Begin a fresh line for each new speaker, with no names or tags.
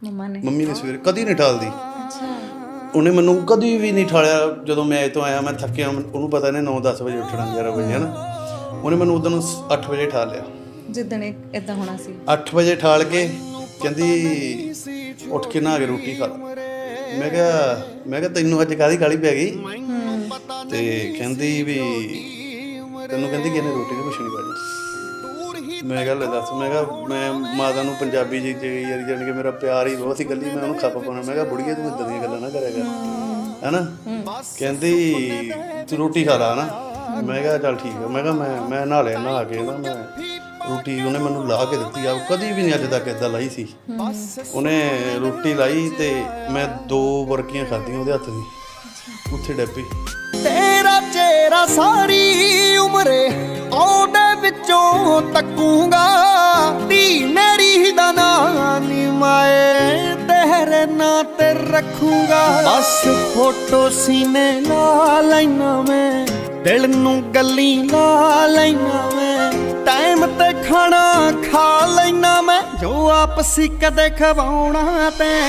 ਮੰਮਾ ਨੇ
ਮੰਮੀ ਨੇ ਸਵੇਰੇ ਕਦੀ ਨਹੀਂ ਠਾਲਦੀ।
ਅੱਛਾ।
ਉਹਨੇ ਮੈਨੂੰ ਕਦੀ ਵੀ ਨਹੀਂ ਠਾਲਿਆ ਜਦੋਂ ਮੈਂ ਤੋਂ ਆਇਆ ਮੈਂ ਥੱਕਿਆ ਉਹਨੂੰ ਪਤਾ ਨੇ 9-10 ਵਜੇ ਉੱਠਣਾ 11 ਵਜੇ ਹਨਾ। ਉਹਨੇ ਮੈਨੂੰ ਉਦੋਂ 8 ਵਜੇ ਠਾਲ ਲਿਆ।
ਜਿੱਦਣ ਇਦਾਂ ਹੋਣਾ ਸੀ।
8 ਵਜੇ ਠਾਲ ਕੇ ਕਹਿੰਦੀ ਉੱਠ ਕੇ ਨਹਾ ਕੇ ਰੋਟੀ ਖਾ ਮੈਂ ਕਿਹਾ ਮੈਂ ਕਿਹਾ ਤੈਨੂੰ ਅੱਜ ਕਾਹਦੀ ਕਾਲੀ ਪੈ ਗਈ? ਤੇ ਕਹਿੰਦੀ ਵੀ ਤੈਨੂੰ ਕਹਿੰਦੀ ਕਿਹਨੇ ਰੋਟੀ ਨਹੀਂ ਪੁੱਛਣੀ ਪੈਣੀ। ਮੈਂ ਕਿਹਾ ਦੱਸ, ਮੈਂ ਕਿਹਾ ਮੈਂ ਮਾਤਾ ਨੂੰ ਪੰਜਾਬੀ ਜੀ ਜੀ ਯਾਰ ਜਾਣ ਕੇ ਮੇਰਾ ਪਿਆਰ ਹੀ ਬਹੁਤ ਹੀ ਗੱਲੀ ਮੈਂ ਉਹਨੂੰ ਖੱਪ ਪਾਉਣਾ, ਮੈਂ ਕਿਹਾ ਬੁੜੀਏ ਤੂੰ ਇਦਾਂ ਦੀਆਂ ਗੱਲਾਂ ਨਾ ਕਰਿਆ ਕਰ, ਹੈਨਾ? ਕਹਿੰਦੀ, ਤੂੰ ਰੋਟੀ ਖਾ ਲਾ ਨਾ ਮੈਂ ਕਿਹਾ, ਚੱਲ ਠੀਕ ਹੈ ਮੈਂ ਕਿਹਾ, ਮੈਂ ਮੈਂ ਨਹਾ ਲਿਆ, ਨਹਾ ਕੇ ਨਾ ਮੈਂ ਰੋਟੀ ਉਹਨੇ ਮੈਨੂੰ ਲਾ ਕੇ ਦਿੱਤੀ ਆ ਕਦੀ ਵੀ ਨਹੀਂ ਅੱਜ ਤੱਕ ਇਦਾਂ ਲਾਈ ਸੀ। ਉਹਨੇ ਰੋਟੀ ਲਾਈ ਤੇ ਮੈਂ ਦੋ ਵਰਕੀਆਂ ਖਾਧੀਆਂ ਉਹਦੇ ਹੱਥ ਦੀ ਉੱਥੇ ਡੱਪੀ
ਤੇਰਾ ਚਿਹਰਾ ਸਾਰੀ ਤੇਰੇ ਨਾਂ ਤੇ ਰੱਖੂਗਾ। ਬਸ ਫੋਟੋ ਸੀਨੇ ਲਾ ਲੈਣਾ ਮੈਂ। ਦਿਲ ਨੂੰ ਗੱਲੀ ਲਾ ਲੈਣਾ ਮੈਂ। ਟਾਈਮ ਤੇ ਖਾਣਾ ਖਾ ਲੈਣਾ ਮੈਂ। ਜੋ ਆਪਸੀ ਕਦੇ ਖਵਾਉਣਾ ਤੇ।